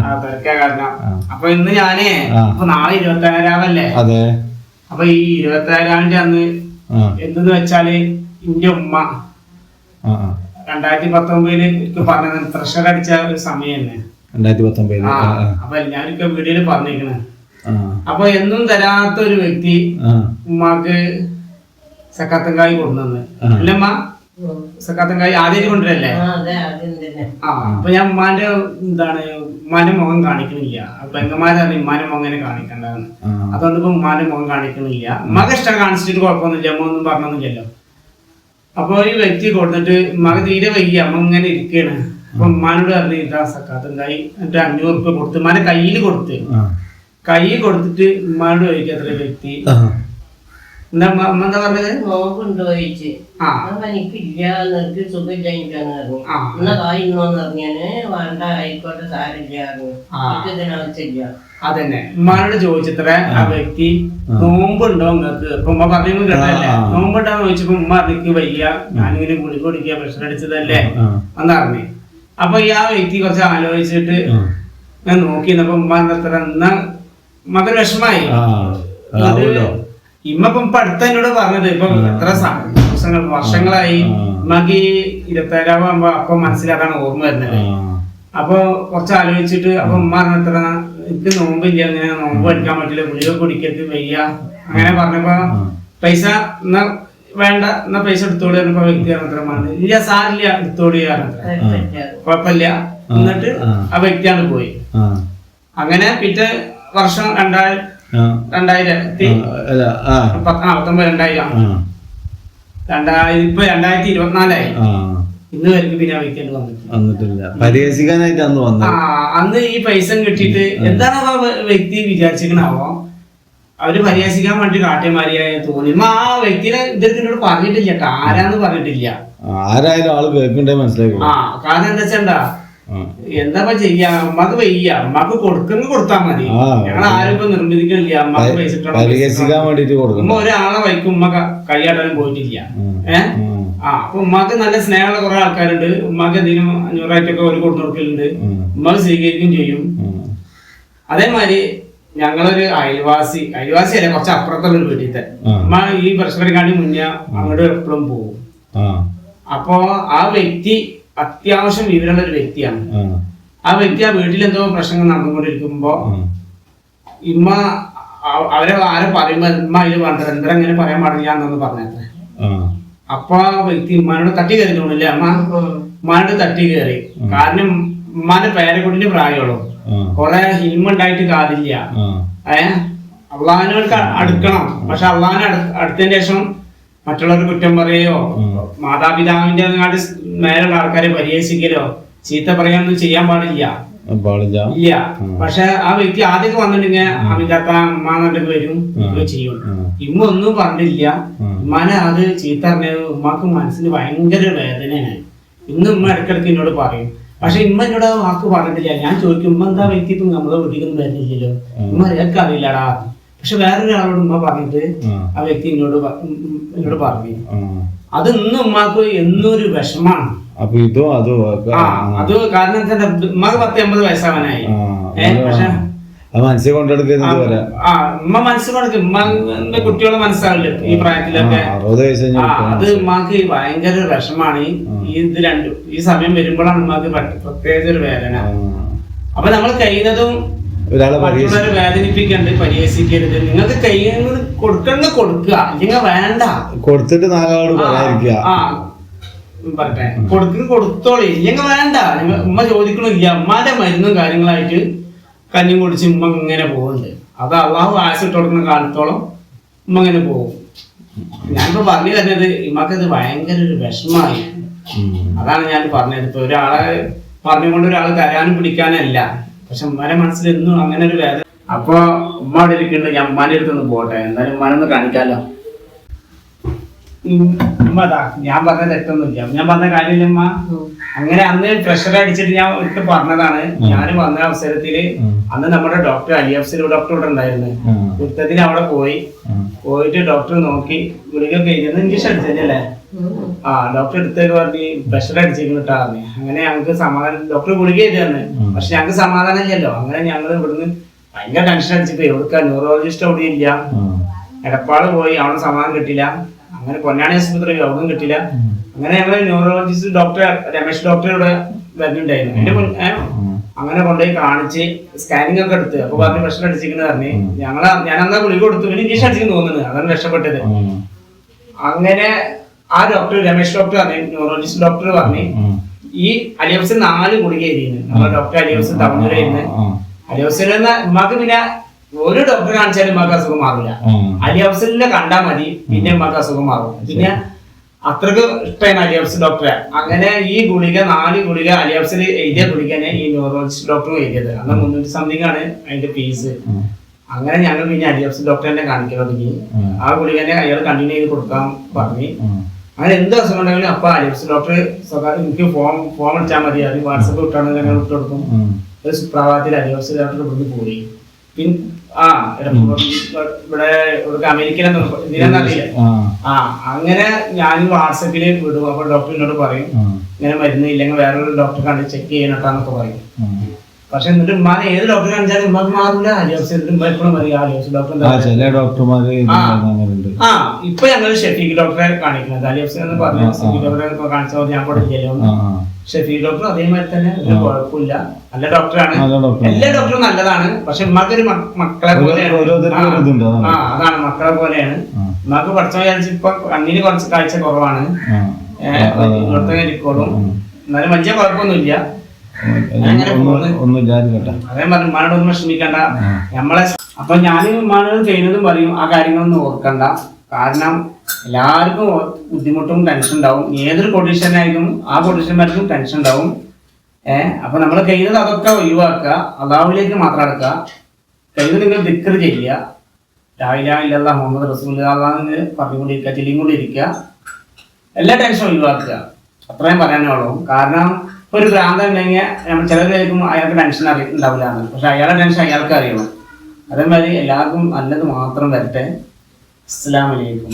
ഒന്നാമത് തിരക്കായിരുന്നു. അപ്പൊ ഇന്ന് ഞാനേ. നാളെ ഇരുപത്തി ഏഴാമല്ലേ അതെ. അപ്പൊ ഈ ഇരുപത്തി ഏഴാം അന്ന് എന്തെന്ന് വെച്ചാൽ എന്റെ ഉമ്മ രണ്ടായിരത്തി പത്തൊമ്പതിൽ പറഞ്ഞത് പ്രഷർ അടിച്ച ഒരു സമയം തന്നെ രണ്ടായിരത്തി പത്തൊമ്പതിൽ അപ്പൊ ഞാനൊക്കെ വീഡിയോയിൽ പറഞ്ഞിരിക്കണേ ആ അപ്പൊ എന്നും തരാത്ത ഒരു വ്യക്തി ഉമ്മാക്ക് സക്കാത്തങ്കായി കൊണ്ടുവന്ന്. അല്ലമ്മ സക്കാത്തങ്കായി ആദ്യം കൊണ്ടുവരല്ലേ? ആ, അതെ ആദ്യം തന്നെ. ആ അപ്പൊ ഞാൻ ഉമ്മാന്റെ എന്താണ് ഉമ്മാന്റെ മുഖം കാണിക്കണില്ല. പെങ്ങന്മാരാണ് ഉമ്മാന്റെ മുഖം ഇങ്ങനെ കാണിക്കണ്ടാന്ന്. അതുകൊണ്ട് ഇപ്പൊ ഉമ്മാന്റെ മുഖം കാണിക്കണില്ല. ഉമ്മക്ക് ഇഷ്ടം കാണിച്ചിട്ട് കുഴപ്പമൊന്നുമില്ല അമ്മ ഒന്നും പറഞ്ഞൊന്നുമില്ലല്ലോ. അപ്പൊ ഈ വ്യക്തി കൊടുത്തിട്ട് ഉമ്മക്ക് തീരെ വയ്യ അമ്മ ഇങ്ങനെ ഇരിക്കുകയാണ് അപ്പൊ ഉമ്മാനോട് പറഞ്ഞു ഇതാ സക്കാത്തങ്കായി എന്നിട്ട് അഞ്ഞൂറ് ഉറുപ്പ് കൊടുത്ത് ഉമ്മാന്റെ കയ്യിൽ കൊടുത്ത്. കൈ കൊടുത്തിട്ട് ഉമ്മാണ്ട് ചോദിക്കുക അത്ര വ്യക്തി? എന്താ പറഞ്ഞത്? ചോദിച്ച്. അപ്പൊ എനിക്കില്ല നിനക്ക് സുഖമില്ല എനിക്കാന്ന് പറഞ്ഞു. വേണ്ട ആയിക്കോട്ടെ സാരില്ല പറഞ്ഞു. ഇതിനാവശ്യമില്ല അതന്നെ. ഉമ്മാനോട് ചോദിച്ചത്ര ആ വ്യക്തി നോമ്പുണ്ടോ നിങ്ങൾക്ക്? ഇപ്പൊ ഉമ്മ പറഞ്ഞു കേട്ടല്ലേ. നോമ്പുണ്ടോന്ന് ചോദിച്ചപ്പോ ഉമ്മ അതിക്ക് വയ്യ. ഞാനിങ്ങനെ ഗുളിക കുടിക്കുക പ്രഷർ അടിച്ചതല്ലേ? എന്ന് പറഞ്ഞു. അപ്പൊ ഈ ആ വ്യക്തി കുറച്ച് ആലോചിച്ചിട്ട് ഞാൻ നോക്കി അപ്പൊ ഉമ്മ എത്ര എന്നാ മകൻ വിഷമായി ഇമ്മ ഇപ്പം ഇപ്പൊ അടുത്ത എന്നോട് പറഞ്ഞത് ഇപ്പൊ എത്ര ദിവസങ്ങൾ വർഷങ്ങളായി മകി ഉമ്മക്ക് ആകുമ്പോ അപ്പൊ മനസ്സിലാക്കാൻ ഓർമ്മ വരുന്നത്. അപ്പൊ കുറച്ച് ആലോചിച്ചിട്ട് അപ്പൊ ഉമ്മ പറഞ്ഞത്ര എനിക്ക് നോമ്പില്ല അങ്ങനെ നോമ്പ് എടുക്കാൻ പറ്റില്ല ഗുളിക കുടിക്കരുത് വയ്യ. അങ്ങനെ പറഞ്ഞപ്പോ പൈസ എന്നാ വേണ്ട എന്നാ പൈസ എടുത്തോളി പറഞ്ഞപ്പോ വ്യക്തി പറഞ്ഞത്രമാണ് ഇല്ല സാറില്ല എടുത്തോളി പറഞ്ഞത്ര കുഴപ്പമില്ല. എന്നിട്ട്. ആ. വ്യക്തിയാണ് പോയി. അങ്ങനെ പിറ്റേ വർഷം രണ്ടായിരം രണ്ടായിരത്തി പത്തൊമ്പത് രണ്ടായിരം. രണ്ടായിരം ഇപ്പൊ ഇരുപത്തിനാലായി. ഇന്ന് പിന്നെ വന്നിട്ടില്ല. പരിഹസിക്കാനായിട്ട് അന്ന് അന്ന് ഈ പൈസ കിട്ടിയിട്ട് എന്താണ് ആ വ്യക്തി വിചാരിച്ചിരിക്കണാവോ? അവർ പരിഹസിക്കാൻ വേണ്ടി കാട്ടിയമാരിയായി തോന്നി. ആ വ്യക്തിനെ ഇദ്ദേഹത്തിനോട് പറഞ്ഞിട്ടില്ല ആരാന്ന് പറഞ്ഞിട്ടില്ല. ആരായാലും ആൾ കേൾക്കണ്ടേ മനസ്സിലായി ആ കാരണം എന്താ വെച്ചാ എന്താ ചെയ്യാ? അമ്മയ്ക്ക് വയ്യ. അമ്മയ്ക്ക് കൊടുക്കുന്ന കൊടുത്താ മതി. ഞങ്ങൾ ആരും ഇപ്പൊ നിർബന്ധിക്കണില്ല. അമ്മയ്ക്ക് പൈസ ഉമ്മ ഒരാളെ വൈക്കും ഉമ്മ കൈയാട്ടാനും പോയിട്ടില്ല. ഏഹ് ആ. അപ്പൊ ഉമ്മാക്ക് നല്ല സ്നേഹമുള്ള കുറെ ആൾക്കാരുണ്ട്. ഉമ്മാക്ക് എന്തെങ്കിലും അഞ്ഞൂറായിട്ടൊക്കെ ഒരു കൊടുത്തു കൊടുക്കലുണ്ട്. ഉമ്മക്ക് ഉമ്മ സ്വീകരിക്കുകയും ചെയ്യും. അതേമാതിരി ഞങ്ങളൊരു അയൽവാസി അയൽവാസി അല്ല കുറച്ച് അപ്പുറത്തുള്ള ഒരു വീട്ടിൽ. ഉമ്മ ഈ പ്രശ്നം കാണി മുന്നേ അങ്ങോട്ട് എപ്പോഴും പോകും. അപ്പോ ആ വ്യക്തി അത്യാവശ്യം വിവരമുള്ള ഒരു വ്യക്തിയാണ്. ആ. വ്യക്തി ആ വീട്ടിൽ എന്തോ പ്രശ്നങ്ങൾ നടന്നുകൊണ്ടിരിക്കുമ്പോ ഇമ്മ അവരെ ആരെ പറയുമ്പോ ഇമ്മ അതിൽ പറഞ്ഞത് എന്താ ഇങ്ങനെ പറയാൻ പാടില്ല എന്നൊന്ന് പറഞ്ഞത്രേ അപ്പൊ ആ വ്യക്തി ഉമ്മാനോട് തട്ടി കയറി തോന്നില്ലേ അമ്മ. ഉമ്മാനോട് തട്ടി കയറി. കാരണം ഉമ്മാന്റെ പേരക്കുട്ടിന്റെ പ്രായമുള്ളൂ. കൊറേ ഹിൽമ ഉണ്ടായിട്ട് കാര്യമില്ല ആ. ഏ? അള്ളാഹിനോട് അടുക്കണം. പക്ഷെ അള്ളാഹിനെ അടുത്തതിന് ശേഷം മറ്റുള്ളവർ കുറ്റം പറയോ മാതാപിതാവിന്റെ അങ്ങാട്ട് മേലുള്ള ആൾക്കാരെ പരിഹസിക്കലോ ചീത്ത പറയാനൊന്നും ചെയ്യാൻ പാടില്ല. ഇല്ല. പക്ഷെ ആ വ്യക്തി ആദ്യമൊക്കെ വന്നിട്ടുണ്ടെങ്കിൽ അമിതാത്ത അമ്മ എന്നിട്ട് വരും ചെയ്യും. ഇമ്മ ഒന്നും പറഞ്ഞില്ല. ഉമ്മാനെ അത് ചീത്ത പറഞ്ഞത് ഉമ്മാക്ക് മനസ്സിന് ഭയങ്കര വേദനയാണ്. ഇന്ന് ഉമ്മ ഇടയ്ക്കിടയ്ക്ക് എന്നോട് പറയും. പക്ഷെ ഇമ്മ എന്നോട് വാക്ക് പറഞ്ഞിട്ടില്ല. ഞാൻ ചോദിക്കും ഉമ്മ എന്താ വ്യക്തി ഇപ്പൊ നമ്മളെ വീട്ടിലൊന്നും വരുന്നില്ലല്ലോ ഉമ്മ എനിക്ക് അറിയില്ലടാ പക്ഷെ വേറൊരാളോട് ഉമ്മ പറഞ്ഞിട്ട് ആ. വ്യക്തി എന്നോട് എന്നോട് പറഞ്ഞു അത് ഇന്ന് ഉമ്മാക്ക് എന്നൊരു വിഷമാണ്. അപ്പൊ ഇതോ അതോ അത് കാരണം ഉമ്മക്ക് പത്ത് എൺപത് വയസ്സാവാനായി. പക്ഷെ മനസ്സിൽ കൊണ്ടെടുക്കുന്നത് വരെ ആ ഉമ്മ മനസ്സ് കൊടുക്കും ഉമ്മന്റെ കുട്ടികളെ മനസ്സിലാവില്ല ഈ പ്രായത്തിലൊക്കെ. അത് ഉമ്മാക്ക് ഭയങ്കര വിഷമാണ്. ഈ- ഇത് രണ്ടും. ഈ സമയം വരുമ്പോഴാണ് ഉമ്മാക്ക് പ്രത്യേകിച്ച് ഒരു വേദന. അപ്പൊ നമ്മൾ കഴിയുന്നതും ഒരാളെ വേദനിപ്പിക്കണ്ട് പരിഹസിക്കരുത്. നിങ്ങൾക്ക് കഴിയുന്നത് കൊടുക്കുന്ന കൊടുക്കുക. അല്ലെങ്കിൽ വേണ്ട. കൊടുത്തിട്ട് നാലാളോട് പറയാതിരിക്കുക. ആ. പറട്ടെ കൊടുക്കുന്ന കൊടുത്തോളി. ഇല്ലെങ്കിൽ വേണ്ട. ഉമ്മ ചോദിക്കണില്ല. ഉമ്മാന്റെ മരുന്നും കാര്യങ്ങളായിട്ട് കഞ്ഞി കുടിച്ച് ഉമ്മ ഇങ്ങനെ പോകുന്നുണ്ട്. അത് അള്ളാഹു ആസിട്ട് കൊടുക്കുന്ന കാലത്തോളം ഉമ്മ ഇങ്ങനെ പോകും. ഞാനിപ്പോ പറഞ്ഞു തന്നത് ഇമ്മക്കത് ഭയങ്കര ഒരു വിഷമമായി. അതാണ് ഞാൻ പറഞ്ഞത്. ഇപ്പൊ ഒരാളെ പറഞ്ഞുകൊണ്ട് ഒരാൾ തരാനും പിടിക്കാനല്ല. പക്ഷെ ഉമ്മാന്റെ മനസ്സിൽ എന്നും അങ്ങനെ ഒരു വേദന. അപ്പൊ ഉമ്മ അവിടെ ഇരിക്കുന്നുണ്ട് ഞാൻ ഉമ്മാന്റെ അടുത്തൊന്ന് പോട്ടെ. എന്തായാലും ഉമ്മാനൊന്ന് കാണിക്കാലോ. ഉമ്മതാ ഞാൻ പറഞ്ഞ തെറ്റൊന്നുമില്ല. ഞാൻ പറഞ്ഞ കാര്യമില്ല ഉമ്മ. അങ്ങനെ അന്ന് പ്രഷർ അടിച്ചിട്ട് ഞാൻ ഒരിക്കൽ പറഞ്ഞതാണ്. ഞാൻ വന്ന അവസരത്തിൽ അന്ന് നമ്മുടെ ഡോക്ടർ അലി അഫ്സൽ ഡോക്ടർ ഇവിടെ ഉണ്ടായിരുന്നു. വൃത്തത്തിന് അവിടെ പോയി. പോയിട്ട് ഡോക്ടർ നോക്കി ഗുളിക കഴിഞ്ഞത് ഇഞ്ചക്ഷൻ അടിച്ചല്ലേ ആ ഡോക്ടർ എടുത്തേക്ക് പറഞ്ഞ് പ്രഷർ അടിച്ചിരുന്നിട്ടാ പറഞ്ഞു. അങ്ങനെ ഞങ്ങൾക്ക് സമാധാനം ഡോക്ടർ ഗുളിക ചെയ്ത് തന്നെ പക്ഷെ ഞങ്ങൾക്ക് സമാധാനം ഇല്ലല്ലോ അങ്ങനെ ഞങ്ങൾ ഇവിടുന്ന് ഭയങ്കര ടെൻഷൻ അടിച്ചിട്ട് എവിടുക്ക? ന്യൂറോളജിസ്റ്റ് അവിടെ ഇല്ല. എടപ്പാട് പോയി അവിടെ സമാധാനം കിട്ടില്ല അങ്ങനെ പൊന്നാണി ആശുപത്രി അവിടും കിട്ടില്ല അങ്ങനെ ഞങ്ങൾ ന്യൂറോളജിസ്റ്റ് ഡോക്ടർ രമേശ് ഡോക്ടർ ഇവിടെ വരുന്നുണ്ടായിരുന്നു. എന്റെ അങ്ങനെ കൊണ്ടുപോയി കാണിച്ച് സ്കാനിങ് ഒക്കെ എടുത്ത്. അപ്പൊ പറഞ്ഞു പ്രഷർ അടിച്ചിരിക്കുന്നത് പറഞ്ഞു. ഞങ്ങൾ ഞാൻ അന്നാ ഗുളിക കൊടുത്തു. പിന്നെ ഇഞ്ചക്ഷൻ അടിച്ചിരിക്കുന്നു തോന്നുന്നത് അതാണ് രക്ഷപ്പെട്ടത്. അങ്ങനെ ആ ഡോക്ടർ രമേശ് ഡോക്ടർ പറഞ്ഞു ന്യൂറോളജിസ്റ്റ് ഡോക്ടർ പറഞ്ഞു ഈ അലിയവസിൽ നാല് ഗുളിക എഴുതിയിരുന്നു നമ്മുടെ ഡോക്ടർ അലിയവസ് തമിഴ്നാട് ആ. അലിയവസിൽ ഉമ്മാക്ക് പിന്നെ ഒരു ഡോക്ടർ കാണിച്ചാലും ഉമ്മാക്ക് അസുഖം മാറില്ല ആ. കണ്ടാൽ കണ്ടാ മതി പിന്നെ ഉമ്മാക്ക് അസുഖം മാറും. പിന്നെ അത്രയ്ക്ക് ഇഷ്ടമാണ് അലിയവസ് ഡോക്ടറെ അങ്ങനെ ഈ ഗുളിക നാല് ഗുളിക അലിയവസിൽ എഴുതിയ ഗുളികനെ ഈ ന്യൂറോളജിസ്റ്റ് ഡോക്ടറും എഴുതിയത്. അന്ന് മുന്നൂറ്റി സംതിങ് ആണ് അതിന്റെ ഫീസ് അങ്ങനെ ഞങ്ങൾ പിന്നെ അലിയോസ് ഡോക്ടറെ കാണിക്കാൻ തുടങ്ങി. ആ. ഗുളികനെ അയാൾ കണ്ടിന്യൂ ചെയ്ത് കൊടുക്കാൻ പറഞ്ഞു. അങ്ങനെ എന്ത് അസുഖം ഉണ്ടെങ്കിലും അപ്പൊ അലിപ്സ് ഡോക്ടർ സ്വകാര്യ എനിക്ക് ഫോം ഫോം വിളിച്ചാൽ മതി. അത് വാട്സപ്പ് വിട്ടാണ് ഞങ്ങൾ വിട്ടു കൊടുക്കും. ഒരു സുപ്രഭാതത്തിൽ അലിയപ്സ് ഡോക്ടർ ഇവിടുന്ന് പോയി. പിന്നെ ആ ഇവിടെ ഇവിടെ ഇതിനെന്നറിയില്ല ആ. അങ്ങനെ ഞാൻ വാട്സപ്പിൽ വിടും അപ്പൊ ഡോക്ടർ എന്നോട് പറയും. ഇങ്ങനെ മരുന്ന് ഇല്ലെങ്കിൽ വേറൊരു ഡോക്ടറെ കണ്ട് ചെക്ക് ചെയ്യണട്ടാന്നൊക്കെ പറയും. പക്ഷെ എന്നിട്ട് ഉമ്മാനെ ഏത് ഡോക്ടറെ കാണിച്ചാലും ഉമ്മാക്ക് മാറില്ല അലിയപ്സ് ഉമ്മ എപ്പോഴും പറയും അലിയപ്സ് ഡോക്ടർ ചില ഡോക്ടർമാര് ആ. ഇപ്പൊ ഞങ്ങൾ ഷെഫീഖ് ഡോക്ടറെ കാണിക്കുന്നത്. അലി അലിയപ്സ് എന്ന് പറഞ്ഞു. ഷെഫീഖ് ഡോക്ടറെ കാണിച്ചാൽ ഞാൻ ആ. ഷെഫീഖ് ഡോക്ടർ അതേമാതിരി തന്നെ ഒരു കുഴപ്പമില്ല. നല്ല ഡോക്ടറാണ്. എല്ലാ ഡോക്ടറും നല്ലതാണ്. പക്ഷെ ഉമ്മാക്കൊരു മക്കളെ പോലെയാണ്. ആ, അതാണ്. മക്കളെ പോലെയാണ്. ഉമ്മാക്ക് പഠിച്ച വിചാരിച്ച് ഇപ്പൊ കണ്ണിന് കുറച്ച് കാഴ്ച കുറവാണ്. ഇരിക്കോളും. എന്നാലും വലിയ കുഴപ്പമൊന്നുമില്ല. ഒന്നും ഒന്നും- അതേ ഉമ്മാനോടൊന്നും വിഷമിക്കണ്ട. നമ്മളെ അപ്പൊ ഞാൻ ഉമ്മാനോട് ചെയ്യുന്നതും പറയും ആ കാര്യങ്ങളൊന്നും ഓർക്കണ്ട. കാരണം എല്ലാവർക്കും ബുദ്ധിമുട്ടും ടെൻഷൻ ഉണ്ടാവും. ഏതൊരു പൊസിഷനായിരിക്കും ആ പൊസിഷന്മാർക്കും ടെൻഷൻ ഉണ്ടാവും. ഏഹ് അപ്പൊ നമ്മൾ കഴിയുന്നത് അതൊക്കെ ഒഴിവാക്കുക. അതാവിലേക്ക് മാത്രം അടക്കുക. കഴിയുന്നത് നിങ്ങൾ ദിക്കർ ചെയ്യുക. രാവിലെ ഇല്ല മുഹമ്മദ് റസൂൽ പറഞ്ഞുകൊണ്ടിരിക്കുക ചൊല്ലിക്കൊണ്ടിരിക്കുക. എല്ലാ ടെൻഷനും ഒഴിവാക്കുക. അത്രയും പറയാനുള്ളൂ. കാരണം ഇപ്പൊ ഒരു ഭ്രാന്തം ഉണ്ടെങ്കിൽ നമ്മൾ ചിലരിലേക്കും അയാൾക്ക് ടെൻഷൻ അറി പക്ഷെ അയാളുടെ ടെൻഷൻ അയാൾക്ക് അറിയണം. അതേമാതിരി എല്ലാവർക്കും നല്ലത് മാത്രം വരട്ടെ. അസ്സലാമലൈക്കും